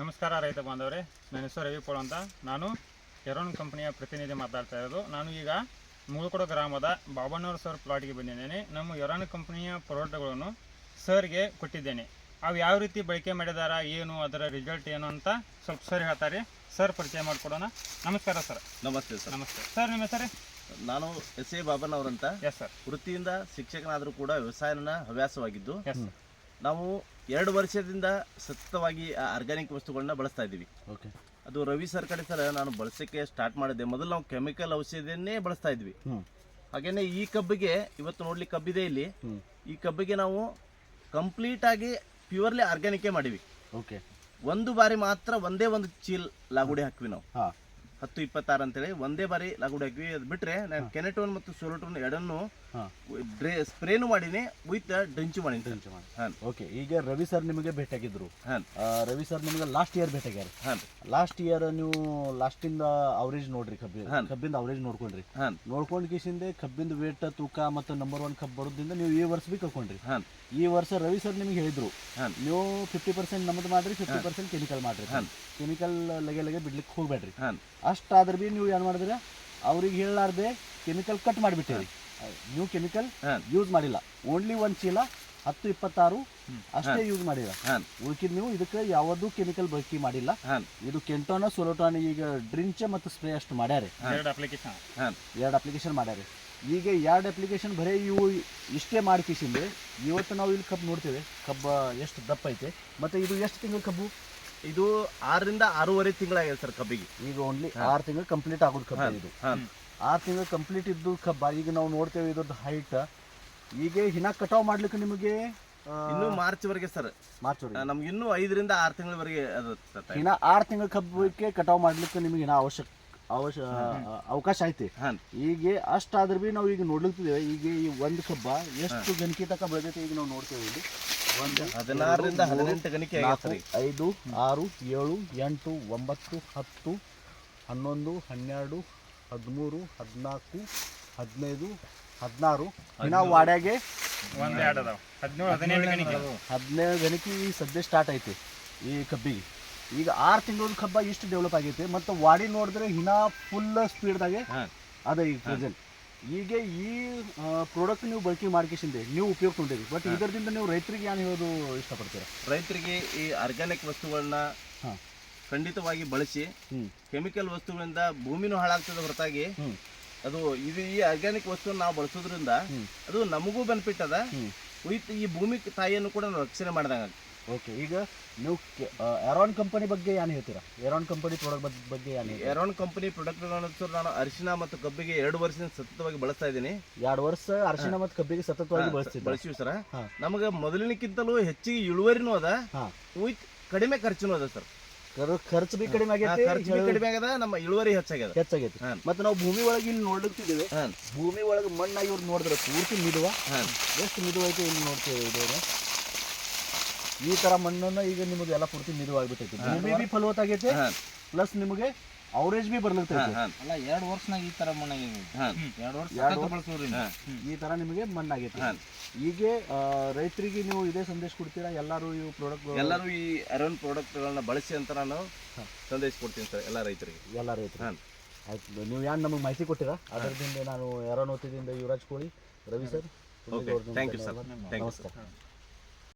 ನಮಸ್ಕಾರ ರೈತ ಬಾಂಧವರೇ. ನನ್ನ ಹೆಸರು ರವಿಪೋಳ್ ಅಂತ. ನಾನು ಎರೋನ್ ಕಂಪನಿಯ ಪ್ರತಿನಿಧಿ ಮಾತಾಡ್ತಾ ಇರೋದು. ನಾನು ಈಗ ಮುಳುಕೊಡ ಗ್ರಾಮದ ಬಾಬಣ್ಣವ್ರ ಸರ್ ಪ್ಲಾಟ್ಗೆ ಬಂದಿದ್ದೇನೆ. ನಮ್ಮ ಎರೋನ್ ಕಂಪನಿಯ ಪ್ರಾಡಕ್ಟ್ಗಳನ್ನು ಸರ್ಗೆ ಕೊಟ್ಟಿದ್ದೇನೆ. ಅವು ಯಾವ ರೀತಿ ಬಳಕೆ ಮಾಡಿದಾರ ಏನು ಅದರ ರಿಸಲ್ಟ್ ಏನು ಅಂತ ಸ್ವಲ್ಪ ಸರ್ ಹೇಳ್ತಾರೆ. ಸರ್ ಪರಿಚಯ ಮಾಡಿಕೊಡೋಣ. ನಮಸ್ಕಾರ ಸರ್ ನಮಸ್ತೆ ಸರ್ ನಮಸ್ತೆ. ಸರ್ ನಿಮ್ಮ ಹೆಸರು? ನಾನು ಎಸ್ ಎ ಬಾಬನವರಂತ ಎಸ್ ಸರ್ ವೃತ್ತಿಯಿಂದ ಶಿಕ್ಷಕನಾದರೂ ಕೂಡ ವ್ಯವಸಾಯನ ಹವ್ಯಾಸವಾಗಿದ್ದು. ಎಸ್ ಸರ್ ನಾವು ಎರಡು ವರ್ಷದಿಂದ ಸತತವಾಗಿ ಆರ್ಗ್ಯಾನಿಕ್ ವಸ್ತುಗಳನ್ನ ಬಳಸ್ತಾ ಇದ್ದೀವಿ. ಓಕೆ ಅದು ರವಿ ಸರ್ ಕಡೆ ಸರ್ ನಾನು ಬಳಸಕ್ಕೆ ಸ್ಟಾರ್ಟ್ ಮಾಡಿದೆ ಮೊದಲು ನಾವು ಕೆಮಿಕಲ್ ಔಷಧಿಯನ್ನೇ ಬಳಸ್ತಾ ಇದ್ವಿ. ಹಾಗೇನೆ ಈ ಕಬ್ಬಿಗೆ ಇವತ್ತು ನೋಡ್ಲಿಕ್ಕೆ ಕಬ್ಬಿದೆ ಇಲ್ಲಿ. ಈ ಕಬ್ಬಿಗೆ ನಾವು ಕಂಪ್ಲೀಟ್ ಆಗಿ ಪ್ಯೂರ್ಲಿ ಆರ್ಗ್ಯಾನಿಕೇ ಮಾಡಿವಿ ಓಕೆ ಒಂದು ಬಾರಿ ಮಾತ್ರ ಒಂದೇ ಒಂದು ಚೀಲ್ ಲಾಗುಡಿ ಹಾಕ್ವಿ ನಾವು. ಹತ್ತು ಇಪ್ಪತ್ತಾರು ಅಂತೇಳಿ ಒಂದೇ ಬಾರಿ ಲಾಗುಡಿ ಹಾಕಿವಿ. ಅದು ಬಿಟ್ರೆ ನಾನು ಕೆನೆಟೋನ್ ಮತ್ತು ಸೊಲೋಟೋನ್ ಎರಡನ್ನು ಡ್ರೇ ಸ್ಪ್ರೇನು ಮಾಡೀನಿ ವಿತ್ ಡ್ರಿಂಚು ಮಾಡಿ ಡ್ರಿಂಚ್ ಮಾಡಿ ಹಾಂ ಓಕೆ ಈಗ ರವಿ ಸರ್ ನಿಮಗೆ ಭೇಟಿಯಾಗಿದ್ರು. ಹಾಂ ರವಿ ಸರ್ ನಿಮಗೆ ಲಾಸ್ಟ್ ಇಯರ್ ಭೇಟಿಯಾಗ್ಯಾರ. ಹಾಂ ಲಾಸ್ಟ್ ಇಯರ್ ನೀವು ಲಾಸ್ಟಿಂದ ಅವರೇಜ್ ನೋಡ್ರಿ ಕಬ್ಬಿ. ಕಬ್ಬಿಂದ ಅವರೇಜ್ ನೋಡ್ಕೊಂಡ್ರಿ. ಹಾಂ ನೋಡ್ಕೊಂಡು ಕಿಸಿಂದೆ ಕಬ್ಬಿಂದ ವೇಟ್ ತೂಕ ಮತ್ತು ನಂಬರ್ ಒನ್ ಕಬ್ಬು ಬರೋದ್ರಿಂದ ನೀವು ಈ ವರ್ಷ ಭೀ ಕಳ್ಕೊಂಡ್ರಿ ಹಾಂ ಈ ವರ್ಷ ರವಿ ಸರ್ ನಿಮಗೆ ಹೇಳಿದ್ರು ಹಾಂ. ನೀವು ಫಿಫ್ಟಿ ಪರ್ಸೆಂಟ್ ನಮ್ಮದು ಮಾಡ್ರಿ ಫಿಫ್ಟಿ ಪರ್ಸೆಂಟ್ ಕೆಮಿಕಲ್ ಮಾಡ್ರಿ ಹಾಂ. ಕೆಮಿಕಲ್ ಲಗೆ ಲಗೆ ಬಿಡ್ಲಿಕ್ಕೆ ಹೋಗ್ಬೇಡ್ರಿ. ಹಾಂ ಅಷ್ಟಾದ್ರೆ ಭೀ ನೀವು ಏನು ಮಾಡಿದ್ರೆ ಅವ್ರಿಗೆ ಹೇಳಲಾರ್ದೆ ಕೆಮಿಕಲ್ ಕಟ್ ಮಾಡಿಬಿಟ್ಟಿರಿ. ನೀವು ಕೆಮಿಕಲ್ ಯೂಸ್ ಮಾಡಿಲ್ಲ. ಓನ್ಲಿ ಒಂದು ಚೀಲ ಹತ್ತು ಇಪ್ಪತ್ತಾರು ಅಷ್ಟೇ ಯೂಸ್ ಮಾಡಿಲ್ಲ. ಉಳ್ಕಿದ್ ನೀವು ಇದಕ್ಕೆ ಯಾವುದೂ ಕೆಮಿಕಲ್ ಬಳಕೆ ಮಾಡಿಲ್ಲ. ಇದು ಕೆಂಟೋನ ಸೊಲೋಟಾನ ಈಗ ಡ್ರಿಂಚ್ ಮತ್ತು ಸ್ಪ್ರೇ ಅಷ್ಟು ಮಾಡ್ಯಾರೆ. ಎರಡು ಅಪ್ಲಿಕೇಶನ್ ಎರಡು ಅಪ್ಲಿಕೇಶನ್ ಮಾಡ್ಯಾರೆ. ಈಗ ಎರಡು ಅಪ್ಲಿಕೇಶನ್ ಬರೀ ಇವು ಇಷ್ಟೇ ಮಾಡ್ಕಿಸಿಂದೆ. ಇವತ್ತು ನಾವು ಇಲ್ಲಿ ಕಬ್ಬು ನೋಡ್ತೇವೆ. ಕಬ್ಬ ಎಷ್ಟು ದಪ್ಪ ಐತೆ. ಮತ್ತು ಇದು ಎಷ್ಟು ತಿಂಗಳ ಕಬ್ಬು? ಇದು ಆರರಿಂದ ಆರೂವರೆ ತಿಂಗಳಾಗಿದೆ ಸರ್ ಕಬ್ಬಿಗೆ. ಈಗ ಓನ್ಲಿ ಆರು ತಿಂಗಳು ಕಂಪ್ಲೀಟ್ ಆಗೋದು ಕಬ್ಬು ಇದು. ಆರು ತಿಂಗಳು ಕಂಪ್ಲೀಟ್ ಇದ್ದು ಕಬ್ಬ ಈಗ ನಾವು ನೋಡ್ತೇವೆ ಇದ್ರದ್ದು ಹೈಟ್ ಈಗ ಹಿನ ಕಟಾವ್ ಮಾಡ್ಲಿಕ್ಕೆ ನಿಮಗೆ ಇನ್ನು ಮಾರ್ಚ್ ವರೆಗೆ ಸರ್ ಮಾರ್ಚ್ ನಮ್ಗೆ ಇನ್ನೂ ಐದರಿಂದ ಆರು ತಿಂಗಳವರೆಗೆ ಅದು ಇನ್ನ ಆರು ತಿಂಗಳ ಕಬ್ಬಕ್ಕೆ ಕಟಾವ್ ಮಾಡ್ಲಿಕ್ಕೆ ನಿಮಗೆ ಹಿನ ಅವಶ್ಯಕ ಅವಶ್ಯ ಅವಕಾಶ ಐತಿ. ಈಗ ಅಷ್ಟಾದ್ರೂ ಭೀ ನಾವು ಈಗ ನೋಡ್ಲಿಕ್ತಿದ್ದೇವೆ ಈಗ ಈ ಒಂದು ಕಬ್ಬ ಎಷ್ಟು ಗಣಕಿ ತಕ ಬೆಳೆದೈತೆ ಈಗ ನಾವು ನೋಡ್ತೇವೆ ಇಲ್ಲಿ. ಒಂದು ಹದಿನಾರರಿಂದ ಹದಿನೆಂಟು ಗಣಿಕೆ ನಾಲ್ಕು. ಐದು ಆರು ಏಳು ಎಂಟು ಒಂಬತ್ತು ಹತ್ತು ಹನ್ನೊಂದು ಹನ್ನೆರಡು ಹದಿಮೂರು ಹದಿನಾಲ್ಕು ಹದಿನೈದು ಹದಿನಾರು. ನಾವು ವಾಡ್ಯಾಗೆ ಒಂದು ಎರಡು ಅದಾವ ಹದಿನೇಳು ಹದಿನೆಂಟು ಗಣಿಕೆ. ಹದಿನೇಳು ಗಣಕಿ ಈ ಸದ್ಯ ಸ್ಟಾರ್ಟ್ ಐತಿ ಈ ಕಬ್ಬಿಗೆ. ಈಗ ಆರು ತಿಂಗಳ ಕಬ್ಬ ಇಷ್ಟು ಡೆವಲಪ್ ಆಗೈತೆ? ಮತ್ತು ವಾಡಿ ನೋಡಿದ್ರೆ ಹಿನಾ ಫುಲ್ ಸ್ಪೀಡ್ದಾಗೆ ಅದ ಈಗ ಪ್ರೆಸೆಂಟ್ ಈಗ ಈ ಪ್ರಾಡಕ್ಟ್ ನೀವು ಬಳಕೆ ಮಾಡ್ಕೇಶಿಂದೆ ನೀವು ಉಪಯೋಗ ತೊಗೊಂಡಿರಿ. ಬಟ್ ಇದರಿಂದ ನೀವು ರೈತರಿಗೆ ಏನು ಹೇಳೋದು ಇಷ್ಟಪಡ್ತೀರಾ? ರೈತರಿಗೆ ಈ ಆರ್ಗ್ಯಾನಿಕ್ ವಸ್ತುಗಳನ್ನ ಖಂಡಿತವಾಗಿ ಬಳಸಿ ಕೆಮಿಕಲ್ ವಸ್ತುಗಳಿಂದ ಭೂಮಿನೂ ಹಾಳಾಗ್ತದೆ ಹೊರತಾಗಿ ಅದು ಇದು ಈ ಆರ್ಗ್ಯಾನಿಕ್ ವಸ್ತುವನ್ನು ನಾವು ಬಳಸೋದ್ರಿಂದ ಅದು ನಮಗೂ ಬೆನಿಫಿಟ್ ಅದ ವಿತ್ ಈ ಭೂಮಿ ತಾಯಿಯನ್ನು ಕೂಡ ನಾವು ರಕ್ಷಣೆ ಮಾಡಿದಂಗ ಓಕೆ ಈಗ ನೀವು ಎರಾನ್ ಕಂಪನಿ ಬಗ್ಗೆ ಏನು ಹೇಳ್ತೀರಾ? ಎರಾನ್ ಕಂಪನಿ ಪ್ರಾಡಕ್ಟ್ ಬಗ್ಗೆ ಏನು ಎರಾನ್ ಕಂಪನಿ ಪ್ರಾಡಕ್ಟ್ಗಳನ್ನು ಸರ್ ನಾನು ಅರಿಶಿನ ಮತ್ತು ಕಬ್ಬಿಗೆ ಎರಡು ವರ್ಷದಿಂದ ಸತತವಾಗಿ ಬಳಸ್ತಾ ಇದ್ದೀನಿ. ಎರಡು ವರ್ಷ ಅರಿಶಿನ ಮತ್ತು ಕಬ್ಬಿಗೆ ಸತತವಾಗಿ ಬಳಸ್ತೀವಿ ಬಳಸಿವಿ ಸರ್. ನಮಗೆ ಮೊದಲಿನಕ್ಕಿಂತಲೂ ಹೆಚ್ಚಿಗೆ ಇಳುವರಿನೂ ಅದ. ವಿತ್ ಕಡಿಮೆ ಖರ್ಚುನೂ ಅದ ಸರ್. ಖರ್ಚು ಬಿ ಕಡಿಮೆ ಆಗ್ಯದ ಆಗೈತೆ ಖರ್ಚು ಬಿ ಕಡಿಮೆ ಆಗದ ನಮ್ಮ ಇಳುವರಿ ಹೆಚ್ಚಾಗ್ಯದ. ಹೆಚ್ಚಾಗೈತಿ. ಮತ್ತೆ ನಾವು ಭೂಮಿ ಒಳಗೆ ಇಲ್ಲಿ ನೋಡ್ಲಿಕ್ತಿದ್ದೇವೆ ಭೂಮಿ ಒಳಗೆ ಮಣ್ಣಾಗಿ ಇವ್ರು ನೋಡಿದ್ರೆ ಪೂರ್ತಿ ಮಿದುವ. ಎಷ್ಟು ಮಿದುವ ಐತೆ ಇಲ್ಲಿ ನೋಡ್ತೇವೆ ಇದು ಈ ತರ ಮಣ್ಣನ್ನ ಈಗ ನಿಮಗೆ ಎಲ್ಲ ಪೂರ್ತಿ ನೀರು ಆಗ್ಬಿಟ್ಟೈತಿ ಭೂಮಿ ಬಿ ಫಲವತ್ತಾಗೈತೆ ಪ್ಲಸ್ ನಿಮಗೆ ಅವರೇಜ್ ಬಿ ಬರ್ಲಿಕ್ಕೆ ಅಲ್ಲ ಎರಡು ವರ್ಷನಾಗ ಈ ತರ ಮಣ್ಣಾಗಿ ಎರಡು ವರ್ಷ ಈ ತರ ನಿಮಗೆ ಮಣ್ಣಾಗೈತಿ. ಈಗ ಆ, ರೈತರಿಗೆ ನೀವು ಇದೇ ಸಂದೇಶ ಕೊಡ್ತೀರಾ? ಎಲ್ಲರೂ ಈ ಪ್ರಾಡಕ್ಟ್ ಎಲ್ಲರೂ ಈ ಅರೋನ್ ಪ್ರಾಡಕ್ಟ್ಗಳನ್ನ ಬಳಸಿ ಅಂತ ನಾನು ಸಂದೇಶ ಕೊಡ್ತೀನಿ ಸರ್ ಎಲ್ಲ ರೈತರಿಗೆ. ಎಲ್ಲ ರೈತರು ಆಯ್ತು ನೀವು ಯಾರು ನಮಗೆ ಮಾಹಿತಿ ಕೊಟ್ಟಿರಾ? ಅದರದಿಂದ ನಾನು ಯಾರೋ ಓದ್ತಿದ್ದಿಂದ Yuvaraj Koli Ravi sir. Thank you sir ನಮಸ್ಕಾರ.